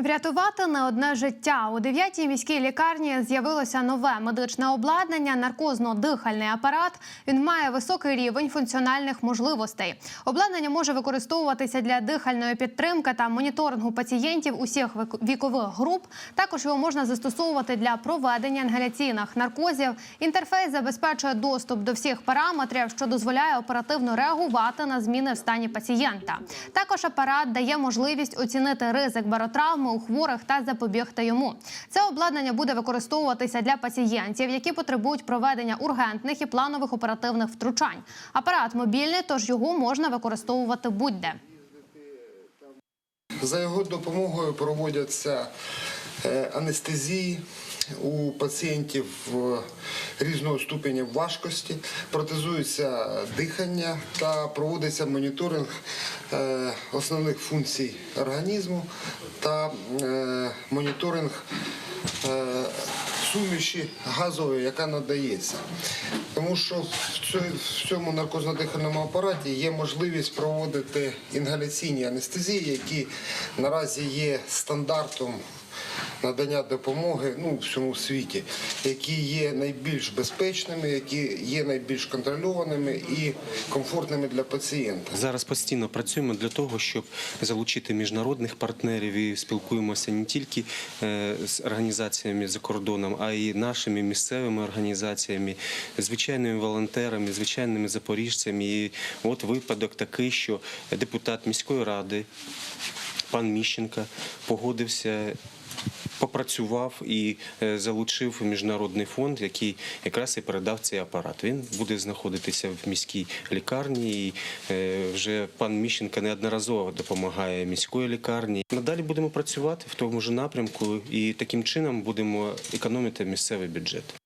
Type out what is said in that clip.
Врятувати не одне життя у дев'ятій міській лікарні з'явилося нове медичне обладнання, наркозно-дихальний апарат. Він має високий рівень функціональних можливостей. Обладнання може використовуватися для дихальної підтримки та моніторингу пацієнтів усіх вік- вікових груп. Також його можна застосовувати для проведення інгаляційних наркозів. Інтерфейс забезпечує доступ до всіх параметрів, що дозволяє оперативно реагувати на зміни в стані пацієнта. Також апарат дає можливість оцінити ризик баротравми у хворих та запобігти йому. Це обладнання буде використовуватися для пацієнтів, які потребують проведення ургентних і планових оперативних втручань. Апарат мобільний, тож його можна використовувати будь-де. За його допомогою проводяться е, анестезії у пацієнтів е, різного ступеня важкості, протезується дихання та проводиться моніторинг е, основних функцій організму та е, моніторинг е, суміші газової, яка надається. Тому що в цьому- в цьому наркозно-дихальному апараті є можливість проводити інгаляційні анестезії, які наразі є стандартом надання допомоги ну, всьому світі, які є найбільш безпечними, які є найбільш контрольованими і комфортними для пацієнта. Зараз постійно працюємо для того, щоб залучити міжнародних партнерів і спілкуємося не тільки е, з організаціями за кордоном, а й нашими місцевими організаціями, звичайними волонтерами, звичайними запоріжцями. І от випадок такий, що депутат міської ради пан Міщенко погодився. Попрацював і е, залучив міжнародний фонд, який якраз і передав цей апарат. Він буде знаходитися в міській лікарні. І е, вже пан Міщенко неодноразово допомагає міської лікарні. Надалі будемо працювати в тому ж напрямку і таким чином будемо економити місцевий бюджет.